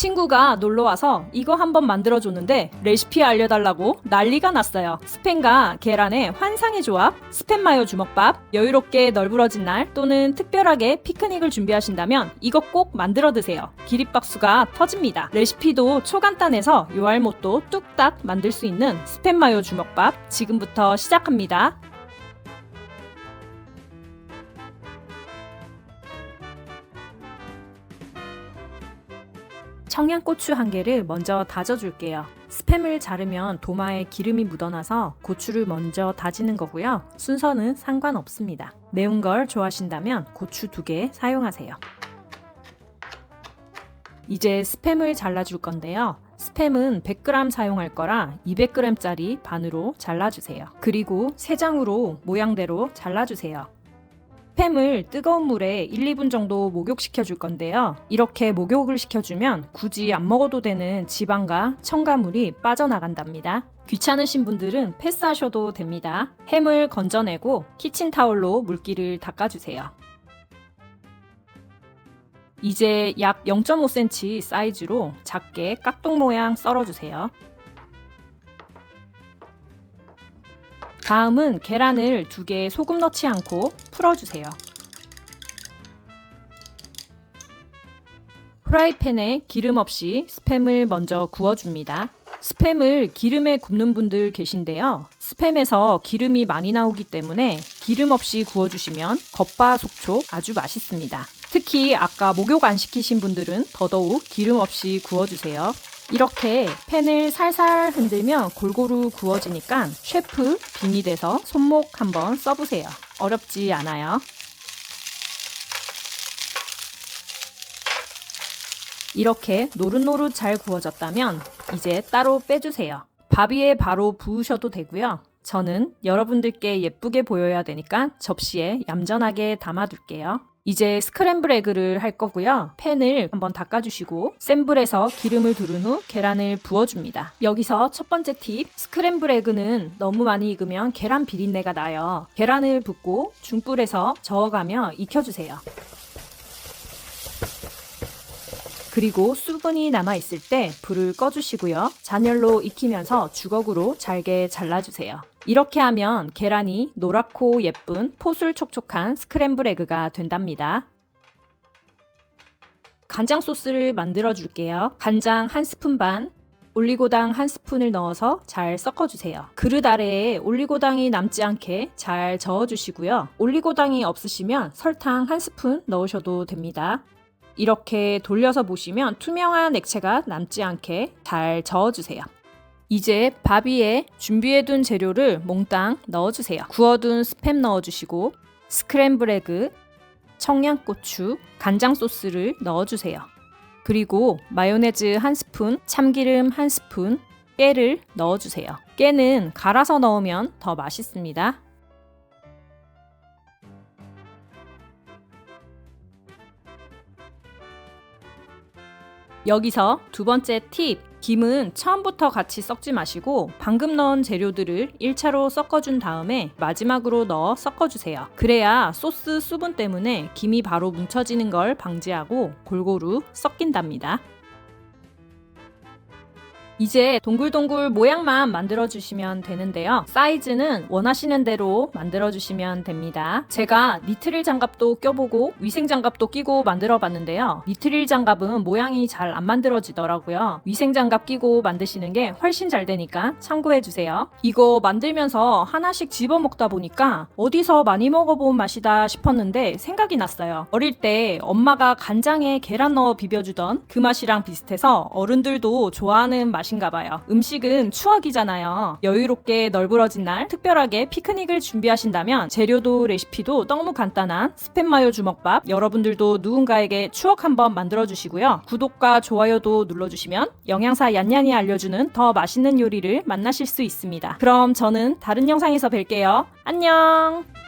친구가 놀러 와서 이거 한번 만들어 줬는데 레시피 알려달라고 난리가 났어요. 스팸과 계란의 환상의 조합, 스팸 마요 주먹밥, 여유롭게 널브러진 날 또는 특별하게 피크닉을 준비하신다면 이거 꼭 만들어 드세요. 기립박수가 터집니다. 레시피도 초간단해서 요알못도 뚝딱 만들 수 있는 스팸 마요 주먹밥 지금부터 시작합니다. 청양고추 한 개를 먼저 다져줄게요. 스팸을 자르면 도마에 기름이 묻어나서 고추를 먼저 다지는 거고요. 순서는 상관없습니다. 매운 걸 좋아하신다면 고추 두 개 사용하세요. 이제 스팸을 잘라줄 건데요. 스팸은 100g 사용할 거라 200g짜리 반으로 잘라주세요. 그리고 세 장으로 모양대로 잘라주세요. 스팸을 뜨거운 물에 1, 2분 정도 목욕시켜 줄 건데요. 이렇게 목욕을 시켜주면 굳이 안 먹어도 되는 지방과 첨가물이 빠져나간답니다. 귀찮으신 분들은 패스하셔도 됩니다. 햄을 건져내고 키친타올로 물기를 닦아주세요. 이제 약 0.5cm 사이즈로 작게 깍둑 모양 썰어주세요. 다음은 계란을 두 개 소금 넣지 않고 풀어주세요. 프라이팬에 기름 없이 스팸을 먼저 구워줍니다. 스팸을 기름에 굽는 분들 계신데요. 스팸에서 기름이 많이 나오기 때문에 기름 없이 구워주시면 겉바속촉 아주 맛있습니다. 특히 아까 목욕 안 시키신 분들은 더더욱 기름 없이 구워주세요. 이렇게 팬을 살살 흔들면 골고루 구워지니까 셰프 빙이 돼서 손목 한번 써보세요. 어렵지 않아요. 이렇게 노릇노릇 잘 구워졌다면 이제 따로 빼주세요. 밥 위에 바로 부으셔도 되고요. 저는 여러분들께 예쁘게 보여야 되니까 접시에 얌전하게 담아둘게요. 이제 스크램블 에그를 할 거고요. 팬을 한번 닦아주시고 센 불에서 기름을 두른 후 계란을 부어줍니다. 여기서 첫 번째 팁, 스크램블 에그는 너무 많이 익으면 계란 비린내가 나요. 계란을 붓고 중불에서 저어가며 익혀주세요. 그리고 수분이 남아있을 때 불을 꺼주시고요. 잔열로 익히면서 주걱으로 잘게 잘라주세요. 이렇게 하면 계란이 노랗고 예쁜 포슬 촉촉한 스크램블 에그가 된답니다. 간장 소스를 만들어 줄게요. 간장 한 스푼 반, 올리고당 한 스푼을 넣어서 잘 섞어주세요. 그릇 아래에 올리고당이 남지 않게 잘 저어주시고요. 올리고당이 없으시면 설탕 한 스푼 넣으셔도 됩니다. 이렇게 돌려서 보시면 투명한 액체가 남지 않게 잘 저어주세요. 이제 밥 위에 준비해둔 재료를 몽땅 넣어주세요. 구워둔 스팸 넣어주시고 스크램블 에그, 청양고추, 간장 소스를 넣어주세요. 그리고 마요네즈 한 스푼, 참기름 한 스푼, 깨를 넣어주세요. 깨는 갈아서 넣으면 더 맛있습니다. 여기서 두 번째 팁. 김은 처음부터 같이 섞지 마시고 방금 넣은 재료들을 1차로 섞어준 다음에 마지막으로 넣어 섞어주세요. 그래야 소스 수분 때문에 김이 바로 뭉쳐지는 걸 방지하고 골고루 섞인답니다. 이제 동글동글 모양만 만들어주시면 되는데요. 사이즈는 원하시는 대로 만들어주시면 됩니다. 제가 니트릴 장갑도 껴보고 위생 장갑도 끼고 만들어 봤는데요. 니트릴 장갑은 모양이 잘 안 만들어지더라고요. 위생 장갑 끼고 만드시는 게 훨씬 잘 되니까 참고해주세요. 이거 만들면서 하나씩 집어 먹다 보니까 어디서 많이 먹어본 맛이다 싶었는데 생각이 났어요. 어릴 때 엄마가 간장에 계란 넣어 비벼주던 그 맛이랑 비슷해서 어른들도 좋아하는 맛이 맛인가 봐요. 음식은 추억이잖아요. 여유롭게 널브러진 날 특별하게 피크닉을 준비하신다면 재료도 레시피도 너무 간단한 스팸 마요 주먹밥 여러분들도 누군가에게 추억 한번 만들어 주시고요. 구독과 좋아요도 눌러 주시면 영양사 얀얀이 알려주는 더 맛있는 요리를 만나실 수 있습니다. 그럼 저는 다른 영상에서 뵐게요. 안녕!